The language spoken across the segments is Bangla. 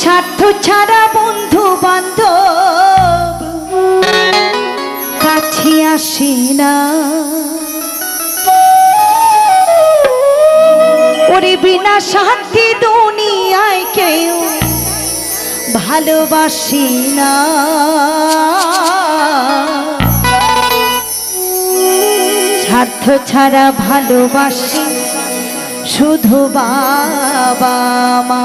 স্বার্থ ছাড়া বন্ধু বান্ধব কাছে আসে না। ওরে বিনা শান্তি দুনিয়ায় কেউ ভালোবাসি না। স্বার্থ ছাড়া ভালোবাসি শুধু বাবা মা।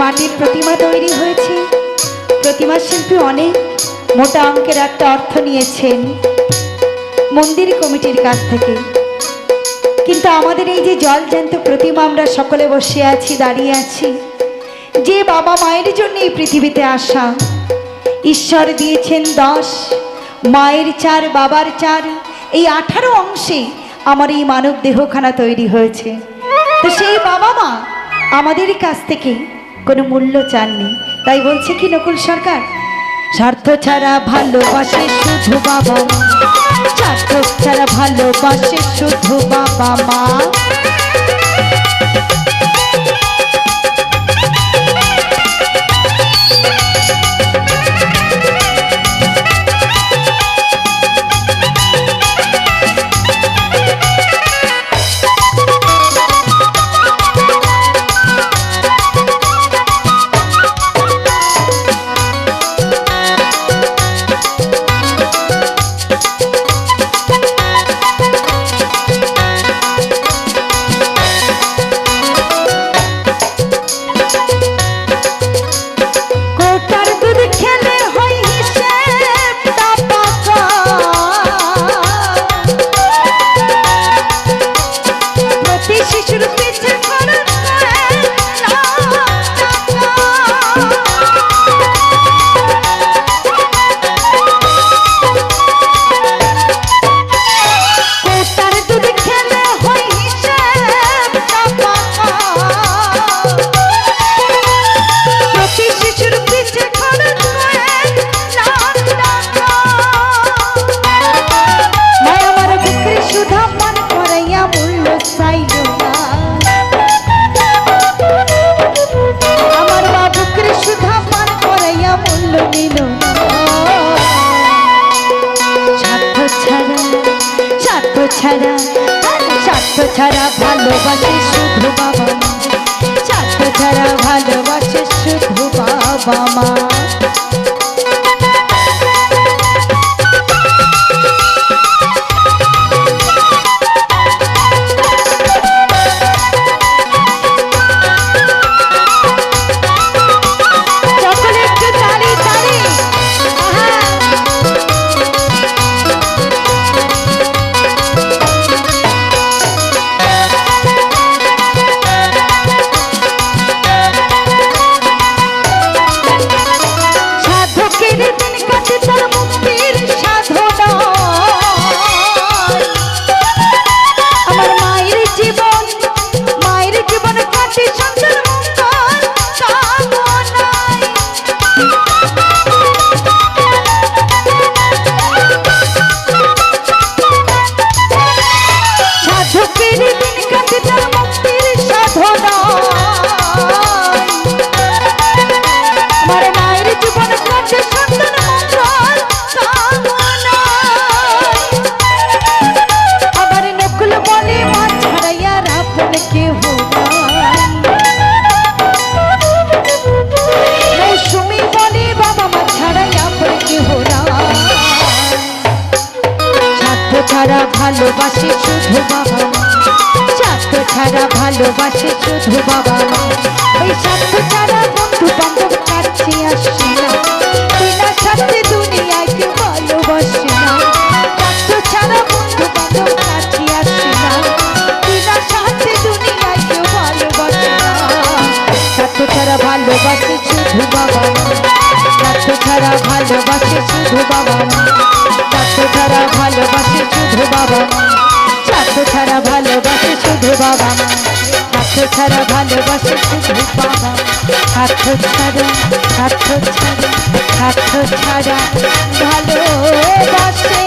মাটির প্রতিমা তৈরি হয়েছে। প্রতিমা শিল্পী অনেক মোটা অঙ্কের একটা অর্থ নিয়েছেন মন্দির কমিটির কাছ থেকে। কিন্তু আমাদের এই যে জল জ্যান্ত প্রতিমা আমরা সকলে বসে আছি, দাঁড়িয়ে আছি, যে বাবা মায়ের জন্য এই পৃথিবীতে আসা। ঈশ্বর দিয়েছেন দশ, মায়ের চার, বাবার চার, এই আঠারো অংশে আমার এই মানব দেহখানা তৈরি হয়েছে। তো সেই বাবা মা আমাদের কাছ থেকে কোনো মূল্য চাননি তাই বলছে কি নকুল সরকার? স্বার্থ ছাড়া ভালোবাসে শুধু বাবা স্বার্থ ছাড়া ভালোবাসে শুধু বাবা মা। না। স্বার্থ ছাড়া স্বার্থ ছাড়া স্বার্থ ছাড়া ভালোবাসে শুধু বাবা স্বার্থ ছাড়া ভালোবাসে শুধু বাবা মা ছাড়া ভালোবাসে শুধু বাবা স্বার্থ শুধু বাবা মা। ওই স্বার্থ ছাড়া বন্ধু বান্ধব কাছে আসে না। শুধু বাবা স্বার্থ ছাড়া ভালোবাসে শুধু বাবা স্বার্থ ছাড়া ভালোবাসে শুধু বাবা স্বার্থ ছাড়া ভালোবাসে শুধু বাবা স্বার্থ ছাড়া ভালোবাসে শুধু বাবা স্বার্থ ছাড়া স্বার্থ ছাড়া স্বার্থ ছাড়া ভালোবাসে।